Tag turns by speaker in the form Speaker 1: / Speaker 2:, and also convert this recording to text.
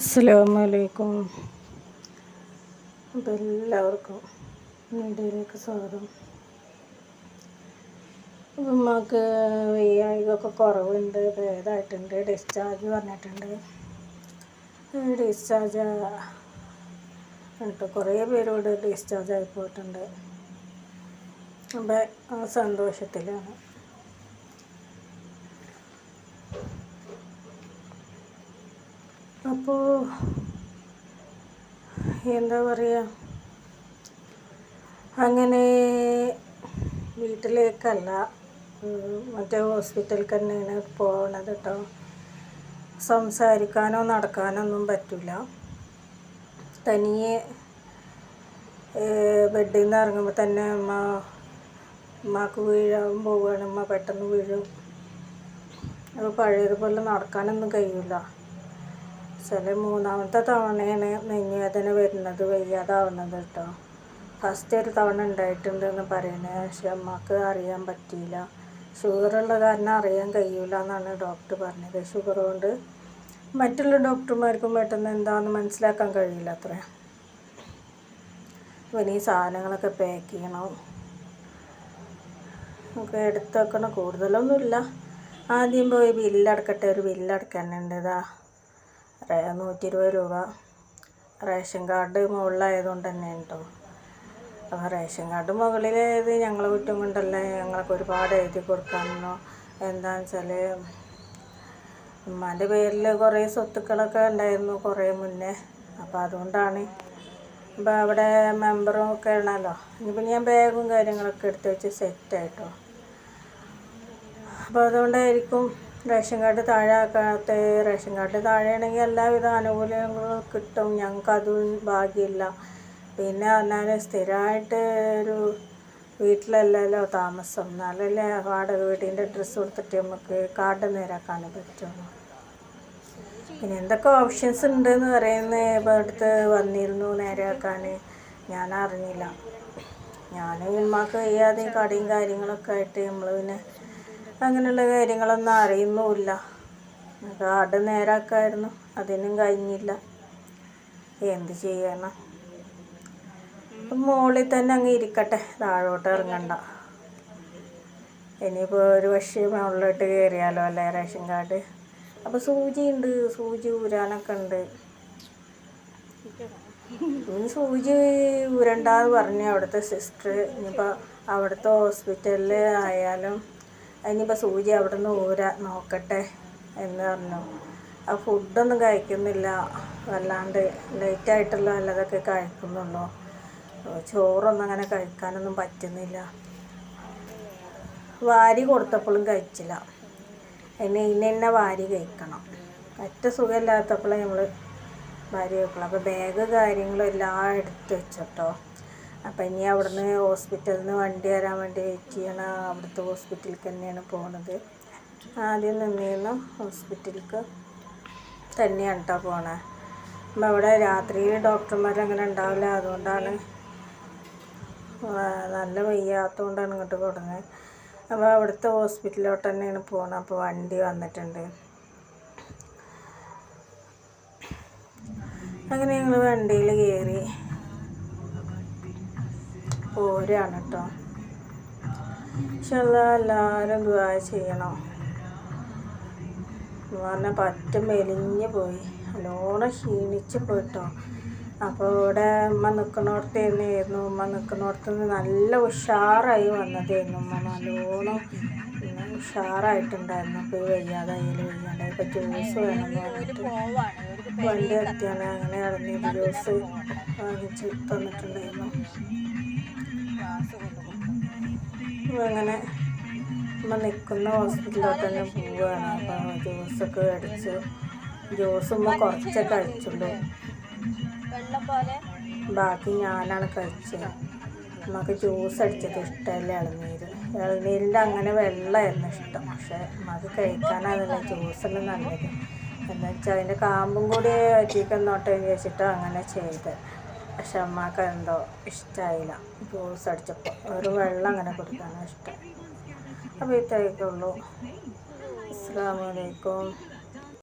Speaker 1: അസ്സലാമലൈക്കും. അപ്പോൾ എല്ലാവർക്കും വീഡിയോയിലേക്ക് സ്വാഗതം. അപ്പം നമുക്ക് വയ്യായികൊക്കെ കുറവുണ്ട് ഭേദമായിട്ടുണ്ട് ഡിസ്ചാർജ് പറഞ്ഞിട്ടുണ്ട്. ഡിസ്ചാർജ് എന്നിട്ട് കുറേ പേരോട് ഡിസ്ചാർജ് ആയി പോയിട്ടുണ്ട്. അപ്പം സന്തോഷത്തിലാണ്. അപ്പോൾ എന്താ പറയുക അങ്ങനെ വീട്ടിലേക്കല്ല. മറ്റേ ഹോസ്പിറ്റലിൽ തന്നെയാണ് പോകണത് കേട്ടോ സംസാരിക്കാനോ നടക്കാനൊന്നും പറ്റില്ല തനിയെ ബെഡിൽ നിന്ന് ഇറങ്ങുമ്പോൾ തന്നെ അമ്മ അമ്മയ്ക്ക് വീഴാൻ പോവുകയാണ് അമ്മ പെട്ടെന്ന് വീഴും. അപ്പോൾ പഴയതുപോലെ നടക്കാനൊന്നും കഴിയില്ല ചില മൂന്നാമത്തെ തവണയാണ് നെഞ്ഞുവേദന വരുന്നത് വയ്യാതാവുന്നത് കേട്ടോ. ഫസ്റ്റ് ഒരു തവണ ഉണ്ടായിട്ടുണ്ടെന്ന് പറയുന്നത് പക്ഷെ അമ്മയ്ക്ക് അറിയാൻ പറ്റിയില്ല. ഷുഗറുള്ള കാരണം അറിയാൻ കഴിയില്ല എന്നാണ് ഡോക്ടർ പറഞ്ഞത്. ഷുഗർ കൊണ്ട് മറ്റുള്ള ഡോക്ടർമാർക്കും പെട്ടെന്ന് എന്താണെന്ന് മനസ്സിലാക്കാൻ കഴിയില്ല അത്ര. പിന്നെ ഈ സാധനങ്ങളൊക്കെ പാക്ക് ചെയ്യണം. ഒക്കെ എടുത്ത് വെക്കണം. കൂടുതലൊന്നുമില്ല. ആദ്യം പോയി ബില്ലടക്കട്ടെ ഒരു ബില്ലടക്കാനുണ്ട് ഇതാ നൂറ്റി ഇരുപത് രൂപ റേഷൻ കാർഡ് മുകളിലായതുകൊണ്ട് തന്നെ കേട്ടോ അപ്പോൾ റേഷൻ കാർഡ് മുകളിലേത് ഞങ്ങളെ കുറ്റം കൊണ്ടല്ല ഞങ്ങൾക്ക് ഒരുപാട് എഴുതി കൊടുക്കാമെന്നോ എന്താണെന്ന് വെച്ചാൽ ഉമ്മാന്റെ പേരിൽ കുറേ സ്വത്തുക്കളൊക്കെ ഉണ്ടായിരുന്നു കുറേ മുന്നേ. അപ്പോൾ അതുകൊണ്ടാണ് അപ്പോൾ അവിടെ മെമ്പറും ഒക്കെ ആണല്ലോ. ഇനിയിപ്പോൾ ഞാൻ ബാഗും കാര്യങ്ങളൊക്കെ എടുത്ത് വെച്ച് സെറ്റായിട്ടോ അപ്പോൾ അതുകൊണ്ടായിരിക്കും റേഷൻ കാർഡ് താഴെ ആക്കാത്ത റേഷൻ കാർഡ് താഴെയാണെങ്കിൽ എല്ലാവിധ ആനുകൂല്യങ്ങളും കിട്ടും. ഞങ്ങൾക്ക് അതും ഭാഗ്യമില്ല. പിന്നെ പറഞ്ഞാൽ സ്ഥിരമായിട്ട് ഒരു വീട്ടിലല്ലല്ലോ താമസം. എന്നാലല്ലേ വാടക വീടിന്റെ ഡ്രസ്സ് കൊടുത്തിട്ട് നമുക്ക് കാർഡ് നേരാക്കാൻ പറ്റുള്ളൂ. പിന്നെ എന്തൊക്കെ ഓപ്ഷൻസ് ഉണ്ടെന്ന് പറയുന്നത് ഇപ്പോൾ അടുത്ത് വന്നിരുന്നു നേരെയാക്കാൻ. ഞാൻ അറിഞ്ഞില്ല. ഞാൻ ഉമ്മാക്ക് വയ്യാതെ കടയും കാര്യങ്ങളൊക്കെ ആയിട്ട് നമ്മൾ പിന്നെ അങ്ങനെയുള്ള കാര്യങ്ങളൊന്നും അറിയുന്നുമില്ല. കാർഡ് നേരാക്കായിരുന്നു. അതിനും കഴിഞ്ഞില്ല. എന്ത് ചെയ്യണം? മുകളിൽ തന്നെ അങ്ങ് ഇരിക്കട്ടെ. താഴോട്ട് ഇറങ്ങണ്ട. ഇനിയിപ്പോൾ ഒരു പക്ഷേ മുകളിലോട്ട് കയറിയാലോ അല്ലേ റേഷൻ കാർഡ്? അപ്പോൾ സൂചി ഉണ്ട്. സൂചി ഊരാനൊക്കെ ഉണ്ട്. ഇനി സൂചി ഊരണ്ടാന്ന് പറഞ്ഞു അവിടുത്തെ സിസ്റ്റർ ഇനിയിപ്പോൾ അവിടുത്തെ ഹോസ്പിറ്റലിൽ ആയാലും ഇനിയിപ്പോൾ സൂചി അവിടെ നിന്ന് ഊരാ നോക്കട്ടെ എന്ന് പറഞ്ഞു. ആ ഫുഡൊന്നും കഴിക്കുന്നില്ല. വല്ലാണ്ട് ലേറ്റായിട്ടുള്ള വല്ലതൊക്കെ കഴിക്കുന്നുള്ളൂ. ചോറൊന്നും അങ്ങനെ കഴിക്കാനൊന്നും പറ്റുന്നില്ല. വാരി കൊടുത്തപ്പോഴും കഴിച്ചില്ല. എന്നെ ഇന്ന ഇന്ന വാരി കഴിക്കണം. ഒറ്റ സുഖമില്ലാത്തപ്പോഴേ നമ്മൾ വാരി കഴിക്കണം അപ്പോൾ ബാഗ് കാര്യങ്ങളും എല്ലാം എടുത്ത് വെച്ചോട്ടോ. അപ്പം ഇനി അവിടുന്ന് ഹോസ്പിറ്റലിൽ നിന്ന് വണ്ടി വരാൻ വേണ്ടി വെയിറ്റ് ചെയ്യണം. അവിടുത്തെ ഹോസ്പിറ്റലിലേക്ക് തന്നെയാണ് പോണത്. ആദ്യം നിന്നിരുന്നു ഹോസ്പിറ്റലിലേക്ക് തന്നെയാണ് കേട്ടോ പോണേ. അപ്പം അവിടെ രാത്രിയിൽ ഡോക്ടർമാർ അങ്ങനെ ഉണ്ടാവില്ല. അതുകൊണ്ടാണ് നല്ല വയ്യാത്തതുകൊണ്ടാണ് ഇങ്ങോട്ട് കൊടുന്നത് അപ്പോൾ അവിടുത്തെ ഹോസ്പിറ്റലിലോട്ട് തന്നെയാണ് പോകുന്നത് അപ്പോൾ വണ്ടി വന്നിട്ടുണ്ട്. അങ്ങനെ ഞങ്ങൾ വണ്ടിയിൽ കയറി പോരാണ് കേട്ടോ പക്ഷെ എല്ലാവരും ദുവാ ചെയ്യണം. എന്ന് പറഞ്ഞാൽ പറ്റ മെലിഞ്ഞ് പോയി. നല്ലോണം ക്ഷീണിച്ച് പോയിട്ടോ. അപ്പോൾ ഇവിടെ ഉമ്മ നിൽക്കുന്നിടത്ത് തന്നെയായിരുന്നു ഉമ്മ നിൽക്കുന്നിടത്ത് നിന്ന് നല്ല ഉഷാറായി വന്നതായിരുന്നു ഉമ്മ. നല്ലോണം ഉഷാറായിട്ടുണ്ടായിരുന്നു. അപ്പോൾ ഈ വയ്യാതായാലും വയ്യാണ്ടായി. ഇപ്പോൾ ജ്യൂസ് വേണമെന്ന് പറഞ്ഞിട്ട് വണ്ടി എത്തിയാണ് അങ്ങനെ ഇറങ്ങി ജ്യൂസ് വാങ്ങിച്ച് തന്നിട്ടുണ്ടായിരുന്നു. അങ്ങനെ നമ്മൾ നിൽക്കുന്ന ഹോസ്പിറ്റലിലോട്ട് തന്നെ പോവുകയാണ് അപ്പോൾ ജ്യൂസൊക്കെ അടിച്ച് ജ്യൂസ് ഉമ്മ കുറച്ചൊക്കെ കഴിച്ചുള്ളൂ ബാക്കി ഞാനാണ് കഴിച്ചത് നമുക്ക് ജ്യൂസ് അടിച്ചത് ഇഷ്ടമല്ല ഇളനീര്. ഇളനീരിന്റെ അങ്ങനെ വെള്ളമായിരുന്നു ഇഷ്ടം. പക്ഷേ നമുക്ക് കഴിക്കാനാണല്ല ജ്യൂസെല്ലാം നല്ലത്. എന്നുവെച്ചാൽ അതിന്റെ കാമ്പും കൂടി വറ്റിക്കുന്നോട്ടെ നോട്ടം വെച്ചിട്ട് അങ്ങനെ ചെയ്ത്. പക്ഷെ അമ്മയ്ക്ക് എന്തോ ഇഷ്ടമായില്ല ജ്യൂസ് അടിച്ചപ്പോൾ ഒരു വെള്ളം അങ്ങനെ കൊടുക്കാനാണ് ഇഷ്ടം. അപ്പോൾ ഇത്രയൊക്കെ ഉള്ളൂ. അസ്സാം വലൈക്കും